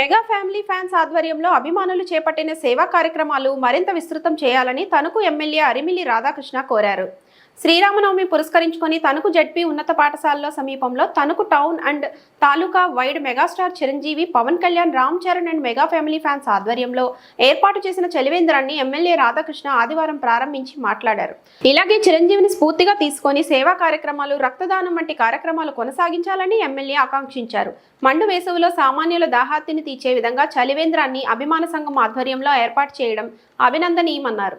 Mega family fans ఆధ్వర్యంలో అభిమానులు చేపట్టిన సేవా కార్యక్రమాలు మరింత విస్తృతం చేయాలని తణుకు ఎమ్మెల్యే అరిమిలి రాధాకృష్ణ కోరారు. శ్రీరామనవమి పురస్కరించుకొని తణుకు జడ్పీ ఉన్నత పాఠశాలలో సమీపంలో Tanuku town and taluka wide megastar Chiranjeevi Pawan Kalyan Ram Charan and mega family fans ఆధ్వర్యంలో ఏర్పాటు చేసిన చలివేంద్రాన్ని ఎమ్మెల్యే రాధాకృష్ణ ఆదివారం ప్రారంభించి మాట్లాడారు. ఇలాగే చిరంజీవిని స్ఫూర్తిగా తీసుకొని సేవా కార్యక్రమాలు రక్తదానం వంటి కార్యక్రమాలు కొనసాగించాలని ఎమ్మెల్యే ఆకాంక్షించారు. మండు వేసవిలో సామాన్యుల దాహార్తిని తీర్చే విధంగా చలివేంద్రాన్ని అభిమాన సంఘం ఆధ్వర్యంలో ఏర్పాటు చేయడం అభినందనీయమన్నారు.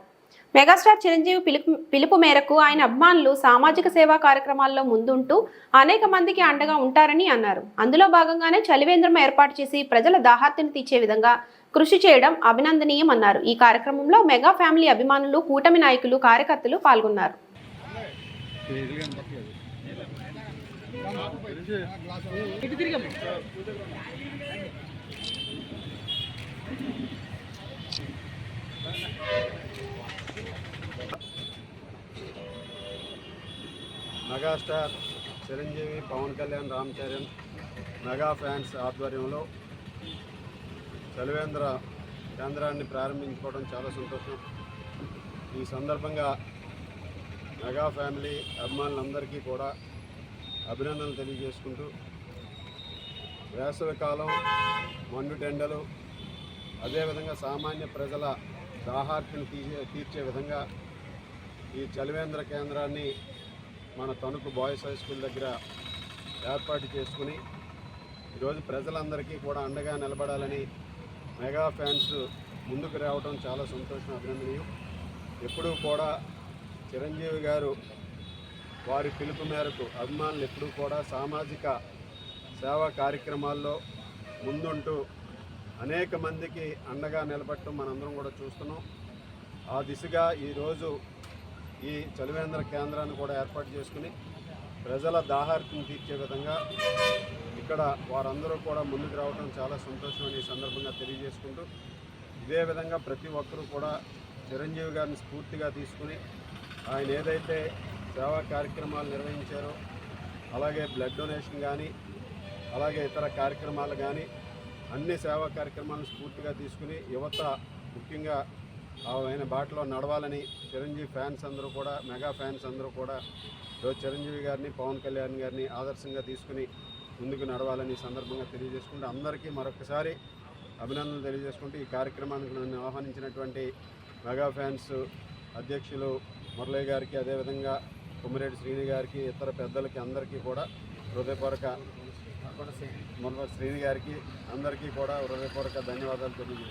మెగాస్టార్ చిరంజీవి పిలుపు పిలుపు మేరకు ఆయన అభిమానులు సామాజిక సేవా కార్యక్రమాల్లో ముందుంటూ అనేక మందికి అండగా ఉంటారని అన్నారు. అందులో భాగంగానే చలివేంద్రం ఏర్పాటు చేసి ప్రజల దాహార్తిని తీర్చే విధంగా కృషి చేయడం అభినందనీయమన్నారు. ఈ కార్యక్రమంలో మెగా ఫ్యామిలీ అభిమానులు కూటమి నాయకులు కార్యకర్తలు పాల్గొన్నారు. Megastar Chiranjeevi Pawan Kalyan Ram Charan mega fans ఆధ్వర్యంలో చలివేంద్ర కేంద్రాన్ని ప్రారంభించుకోవడం చాలా సంతోషం. ఈ సందర్భంగా మెగా ఫ్యామిలీ అభిమానులందరికీ కూడా అభినందనలు తెలియజేసుకుంటూ వేసవికాలం మండుటెండలు అదేవిధంగా సామాన్య ప్రజల దాహార్తిని తీర్చే తీర్చే విధంగా ఈ చలివేంద్ర కేంద్రాన్ని మన తణుకు బాయ్స్ హై స్కూల్ దగ్గర ఏర్పాటు చేసుకుని ఈరోజు ప్రజలందరికీ కూడా అండగా నిలబడాలని మెగా ఫ్యాన్స్ ముందుకు రావడం చాలా సంతోషం అభినందనీయం. ఎప్పుడూ కూడా చిరంజీవి గారు వారి పిలుపు మేరకు అభిమానులు ఎప్పుడూ కూడా సామాజిక సేవా కార్యక్రమాల్లో ముందుంటూ అనేక మందికి అండగా నిలబడటం మనందరం కూడా చూస్తున్నాం. ఆ దిశగా ఈరోజు ఈ చలివేంద్ర కేంద్రాన్ని కూడా ఏర్పాటు చేసుకుని ప్రజల దాహార్తిని తీర్చే విధంగా ఇక్కడ వారందరూ కూడా ముందుకు రావడం చాలా సంతోషం అని ఈ సందర్భంగా తెలియజేసుకుంటూ ఇదే విధంగా ప్రతి ఒక్కరూ కూడా చిరంజీవి గారిని స్ఫూర్తిగా తీసుకుని ఆయన ఏదైతే సేవా కార్యక్రమాలు నిర్వహించారో అలాగే బ్లడ్ డొనేషన్ కానీ అలాగే ఇతర కార్యక్రమాలు కానీ అన్ని సేవా కార్యక్రమాలను స్ఫూర్తిగా తీసుకుని యువత ముఖ్యంగా ఆయన బాటలో నడవాలని చిరంజీవి ఫ్యాన్స్ అందరూ కూడా మెగా ఫ్యాన్స్ అందరూ కూడా ఈరోజు చిరంజీవి గారిని పవన్ కళ్యాణ్ గారిని ఆదర్శంగా తీసుకుని ముందుకు నడవాలని సందర్భంగా తెలియజేసుకుంటూ అందరికీ మరొకసారి అభినందనలు తెలియజేసుకుంటూ ఈ కార్యక్రమానికి నన్ను ఆహ్వానించినటువంటి మెగా ఫ్యాన్స్ అధ్యక్షులు మురళీ గారికి అదేవిధంగా కుమ్మిరెడ్డి శ్రీని గారికి ఇతర పెద్దలకి అందరికీ కూడా హృదయపూర్వక మురళి శ్రీని గారికి అందరికీ కూడా హృదయపూర్వక ధన్యవాదాలు తెలియజేస్తాను